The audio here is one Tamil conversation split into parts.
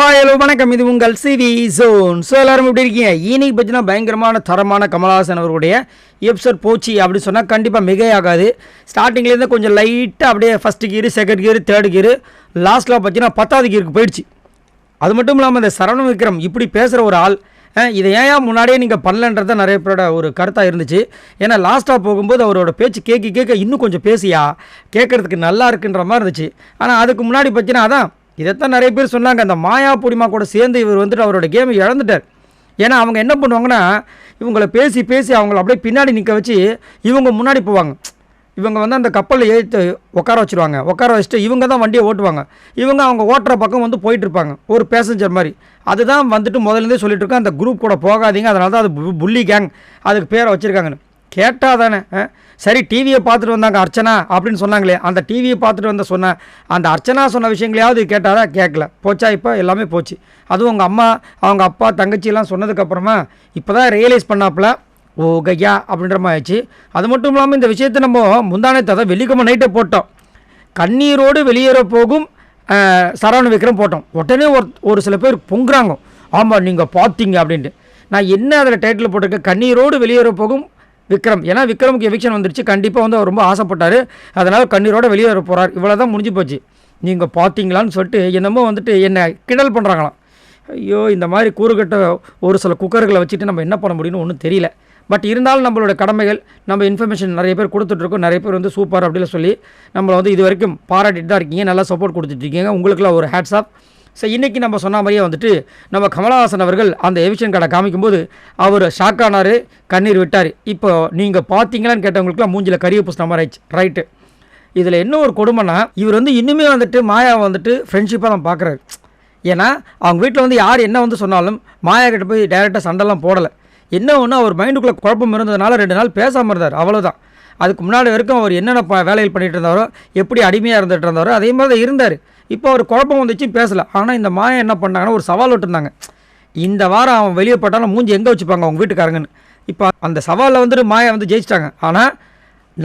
ஹாய் ஹலோ வணக்கம். இது உங்கள் சிவி ஜோன். ஸோ எல்லாரும் எப்படி இருக்கீங்க? இன்னைக்கு பார்த்தீங்கன்னா பயங்கரமான தரமான கமலஹாசன் அவர்களுடைய எபிசோட் போச்சு அப்படின்னு சொன்னால் கண்டிப்பாக மிகையாகாது ஸ்டார்டிங்லேருந்து கொஞ்சம் லைட்டாக அப்படியே first gear second gear third gear லாஸ்ட்டில் பார்த்தீங்கன்னா பத்தாவது கியருக்கு போயிடுச்சு. அது மட்டும் இல்லாமல் இந்த சரவண விக்ரம் இப்படி பேசுகிற ஒரு ஆள் இதை ஏன் முன்னாடியே நீங்கள் பண்ணலன்றது தான் நிறைய பேரோட ஒரு கருத்தாக இருந்துச்சு. ஏன்னா லாஸ்ட்டாக போகும்போது அவரோட பேச்சு கேட்க கேட்க இன்னும் கொஞ்சம் பேசியா கேட்குறதுக்கு நல்லா இருக்குன்ற மாதிரி இருந்துச்சு. ஆனால் அதுக்கு முன்னாடி பார்த்தீங்கன்னா அதான் இதைத்தான் நிறைய பேர் சொன்னாங்க. அந்த மாயா பூர்ணிமா கூட சேர்ந்து இவர் வந்துட்டு அவரோட கேமை இழந்துட்டார். ஏன்னா அவங்க என்ன பண்ணுவாங்கன்னா இவங்கள பேசி பேசி அவங்கள அப்படியே பின்னாடி நிற்க வச்சு இவங்க முன்னாடி போவாங்க. இவங்க வந்து அந்த கப்பலில் ஏற்று உட்கார வச்சுருவாங்க. உட்கார வச்சுட்டு இவங்க தான் வண்டியை ஓட்டுவாங்க. இவங்க அவங்க ஓட்டுற பக்கம் வந்து போயிட்டுருப்பாங்க ஒரு பேசஞ்சர் மாதிரி. அதுதான் வந்துட்டு முதலேருந்தே சொல்லிட்டு இருக்கோம் அந்த குரூப் கூட போகாதீங்க. அதனால தான் அது பு- புள்ளி கேங் அதுக்கு பேரை வச்சுருக்காங்கன்னு. கேட்டால் தானே சரி டிவியை பார்த்துட்டு வந்தாங்க அர்ச்சனா அப்படின்னு சொன்னாங்களே அந்த டிவியை பார்த்துட்டு வந்த சொன்ன அந்த அர்ச்சனா சொன்ன விஷயங்களையாவது கேட்டாரா? கேட்கல. போச்சா இப்போ? எல்லாமே போச்சு. அதுவும் அவங்க அம்மா அவங்க அப்பா தங்கச்சியெல்லாம் சொன்னதுக்கப்புறமா இப்போ தான் ரியலைஸ் பண்ணாப்புல ஓ கையா அப்படின்ற மாதிரி ஆயிடுச்சு. அது மட்டும் இல்லாமல் இந்த விஷயத்தை நம்ம முந்தானத்தை தான் வெள்ளிக்கிழமை நைட்டே போட்டோம். கண்ணீரோடு வெளியேற போகும் சரவண விக்ரம் போட்டோம். உடனே ஒரு ஒரு சில பேர் பொங்குறாங்க. ஆமாம் நீங்கள் பார்த்தீங்க அப்படின்ட்டு. நான் என்ன அதில் டைட்டில் போட்டிருக்கேன்? கண்ணீரோடு வெளியேற போகும் விக்ரம். ஏன்னா விக்ரமுக்கு எவிக்ஷன் வந்துருச்சு. கண்டிப்பாக வந்து அவர் ரொம்ப ஆசைப்பட்டார். அதனால் கண்ணீரோட வர போகிறார் இவ்வளோ தான் முடிஞ்சு போச்சு. நீங்கள் பார்த்தீங்களான்னு சொல்லிட்டு என்னமோ வந்துட்டு என்னை கிண்டல் பண்ணுறாங்களாம் ஐயோ இந்த மாதிரி கூறுகட்ட ஒரு சில குக்கர்களை வச்சுட்டு நம்ம என்ன பண்ண முடியும்னு ஒன்றும் தெரியல. பட் இருந்தாலும் நம்மளோட கடமைகள் நம்ம இன்ஃபர்மேஷன் நிறைய பேர் கொடுத்துட்ருக்கோம் நிறைய பேர் வந்து சூப்பர் அப்படின்னு சொல்லி நம்மளை வந்து இது வரைக்கும் பாராட்டிட்டு தான் இருக்கீங்க. நல்லா சப்போர்ட் கொடுத்துட்ருக்கீங்க உங்களுக்குலாம் ஒரு ஹேட்ஸ் ஆஃப் ஸோ இன்றைக்கி நம்ம சொன்ன மாதிரியே வந்துட்டு நம்ம கமலஹாசன் அவர்கள் அந்த எவிஷன் கார்டை காமிக்கும்போது அவர் ஷாக் ஆனார் கண்ணீர் விட்டார். இப்போ நீங்கள் பார்த்தீங்களான்னு கேட்டவங்களுக்குலாம் மூஞ்சில் கரிய புஸ்த மாதிரி ஆயிடுச்சு. ரைட்டு இதில் என்ன ஒரு கொடுமைனா இவர் வந்து இன்னுமே வந்துட்டு மாயாவை வந்துட்டு ஃப்ரெண்ட்ஷிப்பாக தான் பார்க்குறாரு ஏன்னா அவங்க வீட்டில் வந்து யார் என்ன வந்து சொன்னாலும் மாயா கிட்ட போய் டைரெக்டாக சண்டைலாம் போடலை. என்ன ஒன்று அவர் மைண்டுக்குள்ளே குழப்பம் இருந்ததுனால ரெண்டு நாள் பேசாமல் இருந்தார். அவ்வளோதான் அதுக்கு முன்னாடி வரைக்கும் அவர் என்னென்ன ப வேலைகள் பண்ணிகிட்டு இருந்தாரோ எப்படி அடிமையாக இருந்துகிட்டு இருந்தாரோ அதே மாதிரி தான் இருந்தார். இப்போ அவர் குழப்பம் வந்துச்சு பேசலை. ஆனால் இந்த மாயா என்ன பண்ணாங்கன்னா ஒரு சவால் விட்டுருந்தாங்க. இந்த வாரம் அவன் வெளியே போட்டாலும் மூஞ்சி எங்கே வச்சுப்பாங்க அவங்க வீட்டுக்காரங்கன்னு. இப்போ அந்த சவாலில் வந்துட்டு மாயா வந்து ஜெயிச்சிட்டாங்க. ஆனால்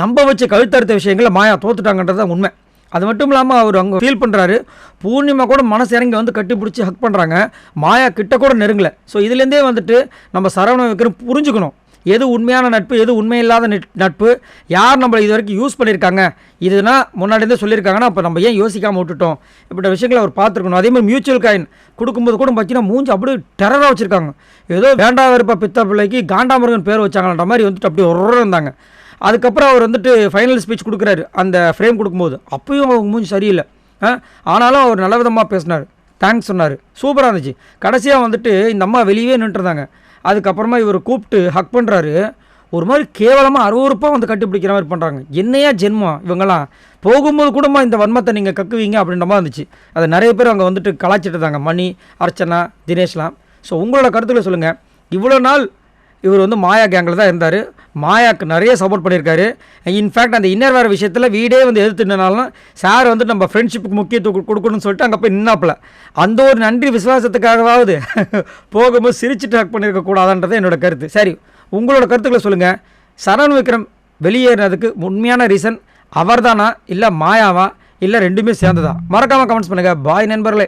நம்ப வச்சு கழுத்தறுத்த விஷயங்களில் மாயா தோத்துட்டாங்கன்றது தான் உண்மை. அது மட்டும் இல்லாமல் அவர் அங்கே ஃபீல் பண்ணுறாரு பூர்ணிமா கூட மனசு இறங்கி வந்து கட்டி பிடிச்சி ஹக் பண்ணுறாங்க மாயா கிட்ட கூட நெருங்கலை. ஸோ இதுலேருந்தே வந்துட்டு நம்ம சரவண விக்ரம் புரிஞ்சுக்கணும். எது உண்மையான நட்பு எது உண்மையில்லாத நட்- நட்பு யார் நம்மளை இது வரைக்கும் யூஸ் பண்ணியிருக்காங்க? இதுனா முன்னாடியே இருந்தே சொல்லியிருக்காங்கன்னா அப்போ நம்ம ஏன் யோசிக்காமல் விட்டுட்டோம்? இப்படி விஷயங்களை அவர் பார்த்துருக்கணும். அதே மாதிரி மியூச்சுவல் காயின் கொடுக்கும்போது கூட பார்த்தீங்கன்னா மூஞ்சி அப்படியே டெரராக வச்சுருக்காங்க. ஏதோ வேண்டா விருப்ப பித்த பிள்ளைக்கு காண்டாமிருகன் பேர் வச்சாங்கன்ற மாதிரி வந்துட்டு அப்படியே ஒரு இருந்தாங்க. அதுக்கப்புறம் அவர் வந்துட்டு ஃபைனல் ஸ்பீச் கொடுக்குறாரு. அந்த ஃப்ரேம் கொடுக்கும்போது. அப்பயும் அவங்க மூஞ்சி சரியில்லை. ஆனாலும் அவர் நல்ல விதமாக பேசினார். தேங்க்ஸ் சொன்னார். சூப்பராக இருந்துச்சு. கடைசியாக வந்துட்டு இந்த அம்மா வெளியே நின்றுருந்தாங்க அதுக்கப்புறமா இவர் கூப்பிட்டு ஹக் பண்ணுறாரு ஒரு மாதிரி கேவலமாக அறுவறுப்பாக வந்து கட்டிப்பிடிக்கிற மாதிரி பண்ணுறாங்க என்னையா ஜென்மம் இவங்கெல்லாம்? போகும்போது கூடமா இந்த வன்மத்தை நீங்கள் கக்குவீங்க அப்படின்ற மாதிரி இருந்துச்சு. அதை நிறைய பேர் அங்கே வந்துட்டு கலாச்சிட்டு இருந்தாங்க. மணி அர்ச்சனா தினேஷ்லாம். ஸோ உங்களோட கருத்துக்களை சொல்லுங்கள் இவ்வளோ நாள் இவர் வந்து மாயா கேங்கில் தான் இருந்தார். மாயாக்கு நிறைய சப்போர்ட் பண்ணியிருக்காரு. இன்ஃபேக்ட் அந்த இன்னர் வேறு விஷயத்தில் வீடே வந்து எதிர்த்துனாலும் சார் வந்து நம்ம ஃப்ரெண்ட்ஷிப்புக்கு முக்கியத்துவம் கொடுக்கணும்னு சொல்லிட்டு அங்கே போய் நின்னாப்பில். அந்த ஒரு நன்றி விசுவாசத்துக்காகவாவது போகும்போது சிரிச்சுட்டு ஹக் பண்ணியிருக்க கூடாதுன்றது என்னோட கருத்து. சரி உங்களோட கருத்துக்களை சொல்லுங்கள் சரண் விக்ரம் வெளியேறினதுக்கு உண்மையான ரீசன் அவர்தானா இல்லை மாயாவா இல்லை ரெண்டுமே சேர்ந்ததா? மறக்காமல் கமெண்ட்ஸ் பண்ணுங்கள் பாய் நண்பர்களே.